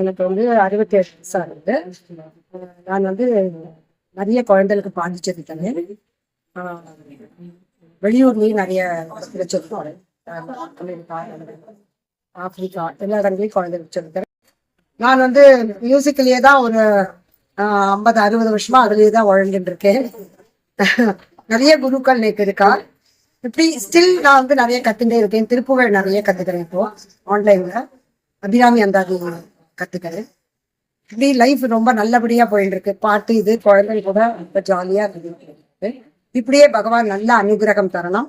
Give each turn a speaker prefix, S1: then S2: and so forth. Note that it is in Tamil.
S1: எனக்கு வந்து அறுபத்தி ஏழு வயசு ஆகுது நான் வந்து நிறைய குழந்தைகளுக்கு பாதிச்சது தண்ணி. வெளியூர்லேயும் நிறைய வச்சிருக்கோம். ஆப்பிரிக்கா எல்லா இடங்களையும் குழந்தைகள் வச்சிருக்கேன். நான் வந்து மியூசிக்லேயே தான் ஒரு ஐம்பது அறுபது வருஷமா அதுலேயே தான் உழங்கிட்டு இருக்கேன். நிறைய குருக்கள் எனக்கு இருக்கா. இப்படி ஸ்டில் நான் வந்து நிறைய கத்துட்டே இருக்கேன். திருப்புகழ் நிறைய கத்துக்கிறேன் இப்போ ஆன்லைன்ல அபிராமி அந்த கத்துக்கிறேன் இப்படி லைஃப் ரொம்ப நல்லபடியா போயிட்டு இருக்கு பாட்டு இது குழந்தைங்க கூட ரொம்ப ஜாலியா இருக்கு. இப்படியே பகவான் நல்ல அனுகிரகம் தரணும்.